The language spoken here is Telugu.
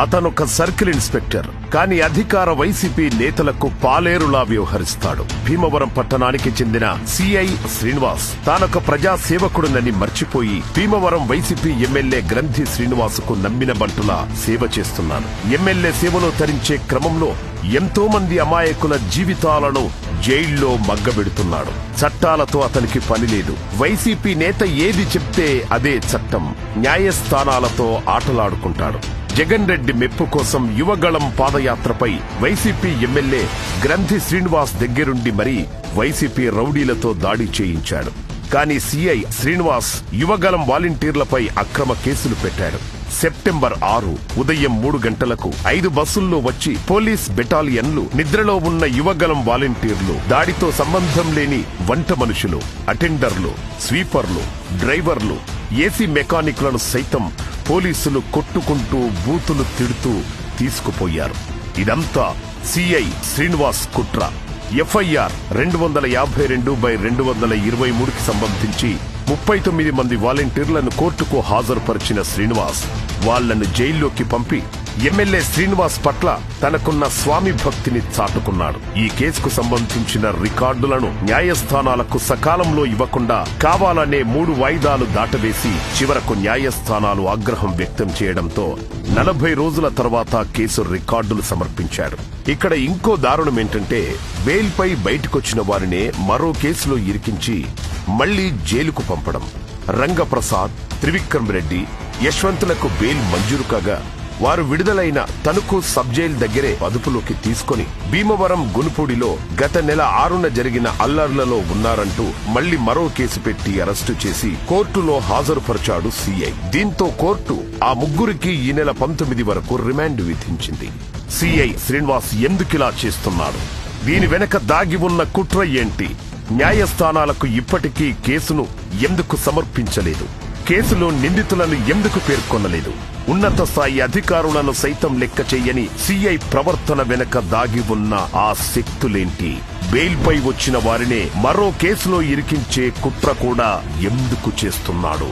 అతనొక సర్కిల్ ఇన్స్పెక్టర్. కానీ అధికార వైసీపీ నేతలకు పాలేరులా వ్యవహరిస్తాడు. భీమవరం పట్టణానికి చెందిన సిఐ శ్రీనివాస్ తానొక ప్రజాసేవకుడునని మర్చిపోయి భీమవరం వైసీపీ ఎమ్మెల్యే గ్రంథి శ్రీనివాసుకు నమ్మిన బంటులా సేవ చేస్తున్నాను. ఎమ్మెల్యే సేవలో తరించే క్రమంలో ఎంతో మంది అమాయకుల జీవితాలను జైల్లో మగ్గబెడుతున్నాడు. చట్టాలతో అతనికి పని లేదు. వైసీపీ నేత ఏది చెప్తే అదే చట్టం. న్యాయస్థానాలతో ఆటలాడుకుంటాడు. జగన్ రెడ్డి మెప్పు కోసం యువగళం పాదయాత్రపై వైసీపీ ఎమ్మెల్యే గ్రంథి శ్రీనివాస్ దగ్గరుండి మరీ వైసీపీ రౌడీలతో దాడి చేయించాడు. కానీ సీఐ శ్రీనివాస్ యువగలం వాలంటీర్లపై అక్రమ కేసులు పెట్టాడు సెప్టెంబర్ ఆరు ఉదయం మూడు గంటలకు ఐదు బస్సుల్లో వచ్చి పోలీస్ బెటాలియన్లు నిద్రలో ఉన్న యువగలం వాలంటీర్లు దాడితో సంబంధం లేని వంట మనుషులు అటెండర్లు స్వీపర్లు డ్రైవర్లు ఏసీ మెకానిక్లను సైతం పోలీసులు కొట్టుకుంటూ బూతులు తిడుతూ తీసుకుపోయారు. ఇదంతా సిఐ శ్రీనివాస్ కుట్ర. ఎఫ్ఐఆర్ రెండు వందల యాభై రెండు బై రెండు వందల ఇరవై మూడుకి సంబంధించి ముప్పై తొమ్మిది మంది వాలంటీర్లను కోర్టుకు హాజరుపరిచిన శ్రీనివాస్ వాళ్ళను జైల్లోకి పంపి ఎమ్మెల్యే శ్రీనివాస్ పట్ల తనకున్న స్వామి భక్తిని చాటుకున్నాడు. ఈ కేసుకు సంబంధించిన రికార్డులను న్యాయస్థానాలకు సకాలంలో ఇవ్వకుండా కావాలనే మూడు వాయిదాలు దాటవేసి చివరకు న్యాయస్థానాలు ఆగ్రహం వ్యక్తం చేయడంతో నలభై రోజుల తర్వాత కేసు రికార్డులు సమర్పించాడు ఇక్కడ ఇంకో దారుణం ఏంటంటే బెయిల్పై బయటకొచ్చిన వారినే మరో కేసులో ఇరికించి మళ్ళీ జైలుకు పంపడం. రంగప్రసాద్ త్రివిక్రమ్ రెడ్డి యశ్వంతులకు బెయిల్ మంజూరు కాగా వారు విడుదలైన తణుకు సబ్ జైల్ దగ్గరే అదుపులోకి తీసుకొని భీమవరం గునుపూడిలో గత నెల ఆరున జరిగిన అల్లర్లలో ఉన్నారంటూ మళ్ళీ మరో కేసు పెట్టి అరెస్టు చేసి కోర్టులో హాజరుపరిచాడు సీఐ. దీంతో కోర్టు ఆ ముగ్గురికి ఈ నెల పంతొమ్మిది వరకు రిమాండ్ విధించింది. సీఐ శ్రీనివాస్ ఎందుకిలా చేస్తున్నాడు? దీని వెనక దాగి ఉన్న కుట్ర ఏంటి? న్యాయస్థానాలకు ఇప్పటికీ కేసును ఎందుకు సమర్పించలేదు? కేసులో నిందితులను ఎందుకు పేర్కొనలేదు? ఉన్నత స్థాయి అధికారులను సైతం లెక్క చేయని సిఐ ప్రవర్తన వెనక దాగి ఉన్న ఆ శక్తులేంటి? బెయిల్పై వచ్చిన వారినే మరో కేసులో ఇరికించే కుట్ర కూడా ఎందుకు చేస్తున్నాడు?